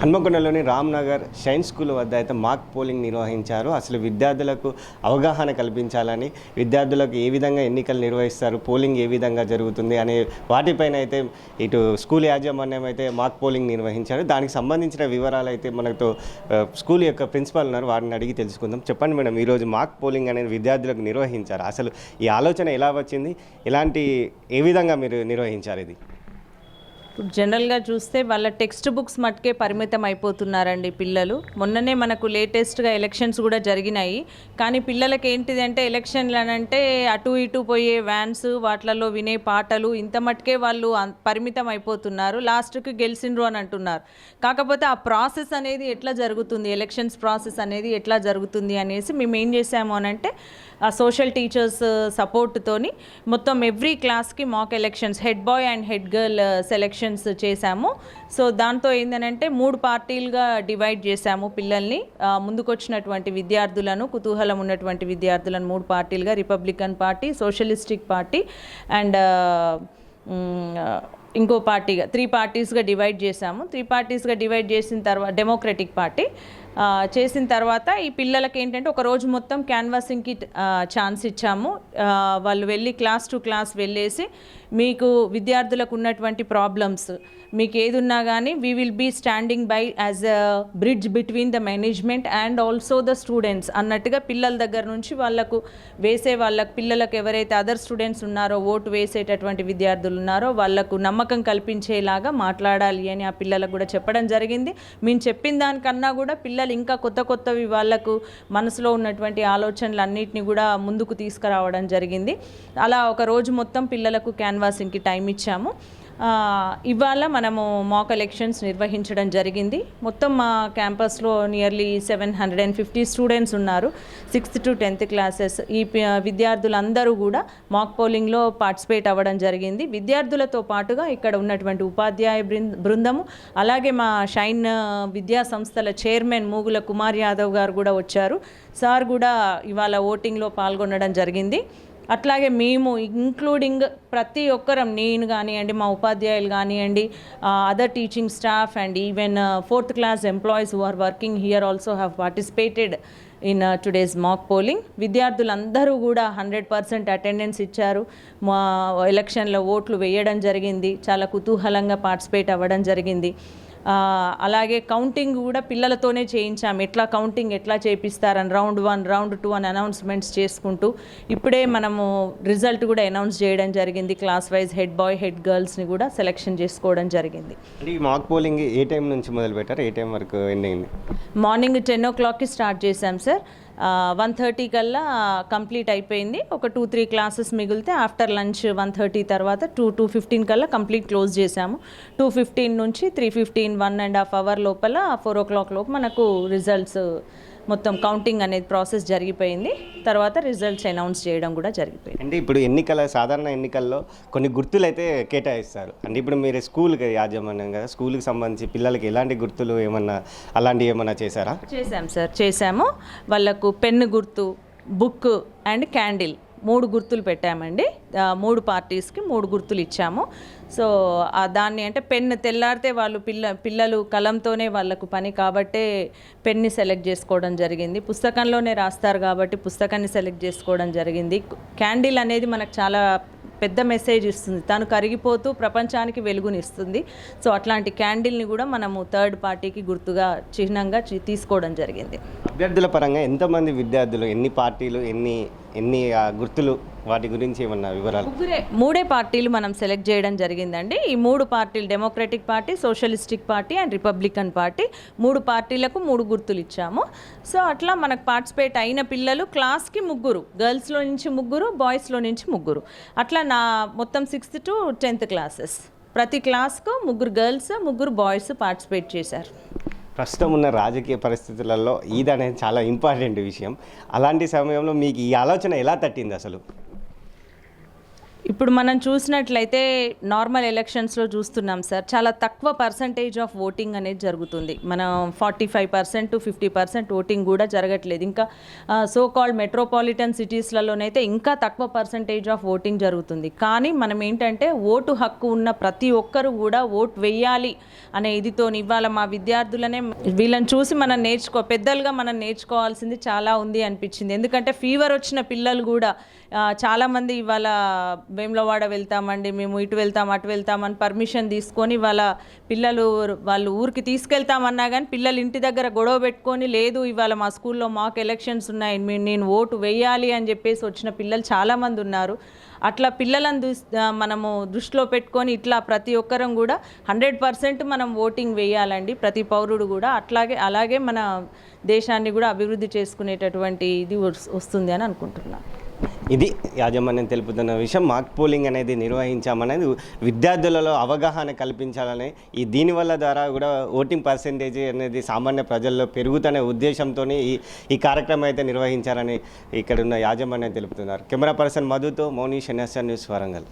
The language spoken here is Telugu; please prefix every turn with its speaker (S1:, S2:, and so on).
S1: హన్మకొండలోని రామ్నగర్ షైన్ స్కూల్ వద్ద అయితే మాక్ పోలింగ్ నిర్వహించారు. అసలు విద్యార్థులకు అవగాహన కల్పించాలని విద్యార్థులకు ఏ విధంగా ఎన్నికలు నిర్వహిస్తారు పోలింగ్ ఏ విధంగా జరుగుతుంది అనే వాటిపైన అయితే ఇటు స్కూల్ యాజమాన్యం అయితే మాక్ పోలింగ్ నిర్వహించారు. దానికి సంబంధించిన వివరాలు అయితే మనతో స్కూల్ యొక్క ప్రిన్సిపాల్ ఉన్నారు. వారిని అడిగి తెలుసుకుందాం. చెప్పండి మేడం ఈరోజు మాక్ పోలింగ్ అనేది విద్యార్థులకు నిర్వహించారు? అసలు ఈ ఆలోచన ఎలా వచ్చింది? ఎలాంటి ఏ విధంగా మీరు నిర్వహించారు ఇది?
S2: ఇప్పుడు జనరల్గా చూస్తే వాళ్ళ టెక్స్ట్ బుక్స్ మట్టుకే పరిమితం అయిపోతున్నారండి పిల్లలు. మొన్ననే మనకు లేటెస్ట్గా ఎలక్షన్స్ కూడా జరిగినాయి. కానీ పిల్లలకి ఏంటిది అంటే ఎలక్షన్లు అని అంటే అటు ఇటు పోయే వ్యాన్స్ వాటిలలో వినే పాటలు ఇంత మట్టుకే వాళ్ళు అం- పరిమితం అయిపోతున్నారు. లాస్ట్కి గెలిచిండ్రు అని అంటున్నారు. కాకపోతే ఆ ప్రాసెస్ అనేది ఎట్లా జరుగుతుంది? ఎలక్షన్స్ ప్రాసెస్ అనేది ఎట్లా జరుగుతుంది అనేసి మేము ఏం చేసాము అని అంటే ఆ సోషల్ టీచర్స్ సపోర్ట్తోని మొత్తం ఎవ్రీ క్లాస్కి mock elections head boy and head girl selection selections చేశాము. సో దాంతో ఏంటంటే మూడు పార్టీలుగా డివైడ్ చేశాము పిల్లల్ని. ముందుకొచ్చినటువంటి విద్యార్థులను కుతూహలం ఉన్నటువంటి విద్యార్థులను మూడు పార్టీలుగా Republican party socialistic party and ఇంకో పార్టీగా త్రీ పార్టీస్గా డివైడ్ చేశాము. త్రీ పార్టీస్గా డివైడ్ చేసిన తర్వాత డెమోక్రటిక్ పార్టీ చేసిన తర్వాత ఈ పిల్లలకి ఏంటంటే ఒక రోజు మొత్తం క్యాన్వాసింగ్కి ఛాన్స్ ఇచ్చాము. వాళ్ళు వెళ్ళి క్లాస్ టు క్లాస్ వెళ్ళేసి మీకు విద్యార్థులకు ఉన్నటువంటి ప్రాబ్లమ్స్ మీకు ఏదున్నా కానీ we will be standing by as a bridge between the management and also the students అన్నట్టుగా పిల్లల దగ్గర నుంచి వాళ్ళకు వేసే వాళ్ళకు పిల్లలకు ఎవరైతే అదర్ స్టూడెంట్స్ ఉన్నారో ఓటు వేసేటటువంటి విద్యార్థులు ఉన్నారో వాళ్ళకు నమ్మకం కల్పించేలాగా మాట్లాడాలి అని ఆ పిల్లలకు కూడా చెప్పడం జరిగింది. మేము చెప్పిన దానికన్నా కూడా పిల్లలు ఇంకా కొత్త కొత్తవి వాళ్ళకు మనసులో ఉన్నటువంటి ఆలోచనలు అన్నిటిని కూడా ముందుకు తీసుకురావడం జరిగింది. అలా ఒక రోజు మొత్తం పిల్లలకు క్యాన్ క్యాన్వాసింగ్కి టైం ఇచ్చాము. ఇవాళ మనము మాక్ ఎలక్షన్స్ నిర్వహించడం జరిగింది. మొత్తం మా క్యాంపస్లో nearly seven hundred and fifty students ఉన్నారు. సిక్స్త్ టు టెన్త్ క్లాసెస్ ఈ విద్యార్థులందరూ కూడా మాక్ పోలింగ్లో పార్టిసిపేట్ అవ్వడం జరిగింది. విద్యార్థులతో పాటుగా ఇక్కడ ఉన్నటువంటి ఉపాధ్యాయ బృంద బృందము అలాగే మా షైన్ విద్యా సంస్థల చైర్మన్ మూగుల కుమార్ యాదవ్ గారు కూడా వచ్చారు. సార్ కూడా ఇవాళ ఓటింగ్లో పాల్గొనడం జరిగింది. అట్లాగే మేము ఇంక్లూడింగ్ ప్రతి ఒక్కరం నేను కానివ్వండి మా ఉపాధ్యాయులు కానివ్వండి other teaching staff and even fourth class employees who are working here also have participated in today's mock polling విద్యార్థులందరూ కూడా హండ్రెడ్ పర్సెంట్ అటెండెన్స్ ఇచ్చారు. మా ఎలక్షన్లో ఓట్లు వేయడం జరిగింది. చాలా కుతూహలంగా పార్టిసిపేట్ అవ్వడం జరిగింది. అలాగే కౌంటింగ్ కూడా పిల్లలతోనే చేయించాం ఎట్లా కౌంటింగ్ ఎట్లా చేపిస్తారని రౌండ్ వన్ రౌండ్ టూ అని అనౌన్స్మెంట్స్ చేసుకుంటూ ఇప్పుడే మనము రిజల్ట్ కూడా అనౌన్స్ చేయడం జరిగింది. Class wise head boy head గర్ల్స్ని కూడా సెలెక్షన్ చేసుకోవడం జరిగింది.
S1: అంటే ఈ మాక్ పోలింగ్ ఏ టైం నుంచి మొదలు పెట్టారు ఏ టైం వరకు అయింది
S2: మార్నింగ్ టెన్ ఓ క్లాక్కి స్టార్ట్ చేశాం సార్ వన్ థర్టీ కల్లా కంప్లీట్ అయిపోయింది. ఒక టూ త్రీ క్లాసెస్ మిగిలితే ఆఫ్టర్ లంచ్ వన్ థర్టీ తర్వాత టూ టూ ఫిఫ్టీన్ కల్లా కంప్లీట్ క్లోజ్ చేశాము. టూ ఫిఫ్టీన్ నుంచి three fifteen one and half hour లోపల ఫోర్ ఓ క్లాక్ లోపు మనకు రిజల్ట్స్ మొత్తం కౌంటింగ్ అనేది ప్రాసెస్ జరిగిపోయింది. తర్వాత రిజల్ట్స్ అనౌన్స్ చేయడం కూడా జరిగిపోయింది.
S1: అంటే ఇప్పుడు ఎన్నికల సాధారణ ఎన్నికల్లో కొన్ని గుర్తులు అయితే కేటాయిస్తారు. అంటే ఇప్పుడు మీరు స్కూల్కి యాజమాన్యం కదా స్కూల్కి సంబంధించి పిల్లలకి ఎలాంటి గుర్తులు ఏమన్నా అలాంటివి ఏమన్నా చేశారా?
S2: చేశాం సార్ చేశాము. వాళ్ళకు పెన్ను గుర్తు బుక్ అండ్ క్యాండిల్ మూడు గుర్తులు పెట్టామండి. మూడు పార్టీస్కి మూడు గుర్తులు ఇచ్చాము. సో దాన్ని అంటే పెన్ తెల్లారితే వాళ్ళు పిల్ల పిల్లలు కలంతోనే వాళ్ళకు పని కాబట్టే పెన్ని సెలెక్ట్ చేసుకోవడం జరిగింది. పుస్తకంలోనే రాస్తారు కాబట్టి పుస్తకాన్ని సెలెక్ట్ చేసుకోవడం జరిగింది. క్యాండిల్ అనేది మనకు చాలా పెద్ద మెసేజ్ ఇస్తుంది. తను కరిగిపోతూ ప్రపంచానికి వెలుగునిస్తుంది. సో అట్లాంటి క్యాండిల్ని కూడా మనము థర్డ్ పార్టీకి గుర్తుగా చిహ్నంగా తీసుకోవడం జరిగింది.
S1: అభ్యర్థుల పరంగా ఎంతమంది విద్యార్థులు ఎన్ని పార్టీలు ఎన్ని ఎన్ని గుర్తులు వాటి గురించి ఏమన్నా వివరాలు?
S2: ముగ్గురే మూడే పార్టీలు మనం సెలెక్ట్ చేయడం జరిగిందండి. ఈ మూడు పార్టీలు democratic party socialistic party and Republican party మూడు పార్టీలకు మూడు గుర్తులు ఇచ్చాము. సో అట్లా మనకు పార్టిసిపేట్ అయిన పిల్లలు క్లాస్కి ముగ్గురు గర్ల్స్లో నుంచి ముగ్గురు బాయ్స్లో నుంచి ముగ్గురు. అట్లా నా మొత్తం సిక్స్త్ టు టెన్త్ క్లాసెస్ ప్రతి క్లాస్కు ముగ్గురు గర్ల్స్ ముగ్గురు బాయ్స్ పార్టిసిపేట్ చేశారు.
S1: ప్రస్తుతం ఉన్న రాజకీయ పరిస్థితులలో ఈద్ అనేది చాలా ఇంపార్టెంట్ విషయం. అలాంటి సమయంలో మీకు ఈ ఆలోచన ఎలా తట్టింది అసలు?
S2: ఇప్పుడు మనం చూసినట్లయితే నార్మల్ ఎలక్షన్స్లో చూస్తున్నాం సార్. చాలా తక్కువ పర్సంటేజ్ ఆఫ్ ఓటింగ్ అనేది జరుగుతుంది. మనం forty five percent to fifty percent voting కూడా జరగట్లేదు. ఇంకా సో కాల్డ్ మెట్రోపాలిటన్ సిటీస్లలోనైతే ఇంకా తక్కువ పర్సంటేజ్ ఆఫ్ ఓటింగ్ జరుగుతుంది. కానీ మనం ఏంటంటే ఓటు హక్కు ఉన్న ప్రతి ఒక్కరు కూడా ఓటు వేయాలి అనే ఇదితో ఇవాళ మా విద్యార్థులనే వీళ్ళని చూసి మనం నేర్చుకో పెద్దలుగా మనం నేర్చుకోవాల్సింది చాలా ఉంది అనిపించింది. ఎందుకంటే ఫీవర్ వచ్చిన పిల్లలు కూడా చాలామంది ఇవాళ వేములవాడ వెళ్తామండి మేము ఇటు వెళ్తాం అటు వెళ్తామని పర్మిషన్ తీసుకొని వాళ్ళ పిల్లలు వాళ్ళు ఊరికి తీసుకెళ్తామన్నా కానీ పిల్లలు ఇంటి దగ్గర గొడవ పెట్టుకొని లేదు ఇవాళ మా స్కూల్లో మాకు ఎలక్షన్స్ ఉన్నాయి నేను ఓటు వేయాలి అని చెప్పేసి వచ్చిన పిల్లలు చాలామంది ఉన్నారు. అట్లా పిల్లలను దృస్ మనము దృష్టిలో పెట్టుకొని ఇట్లా ప్రతి ఒక్కరం కూడా హండ్రెడ్ పర్సెంట్ మనం ఓటింగ్ వేయాలండి. ప్రతి పౌరుడు కూడా అట్లాగే అలాగే మన దేశాన్ని కూడా అభివృద్ధి చేసుకునేటటువంటి ఇది వస్- వస్తుంది అని అనుకుంటున్నాను.
S1: ఇది యాజమాన్యం తెలుపుతున్న విషయం. మాక్ పోలింగ్ అనేది నిర్వహించామనేది విద్యార్థులలో అవగాహన కల్పించాలని ఈ దీనివల్ల ద్వారా కూడా ఓటింగ్ పర్సెంటేజ్ అనేది సామాన్య ప్రజల్లో పెరుగుతున్న ఉద్దేశంతో ఈ ఈ కార్యక్రమం అయితే నిర్వహించారని ఇక్కడున్న యాజమాన్యం తెలుపుతున్నారు. కెమెరా పర్సన్ మధుతో మౌని షన్యాస న్యూస్ వరంగల్.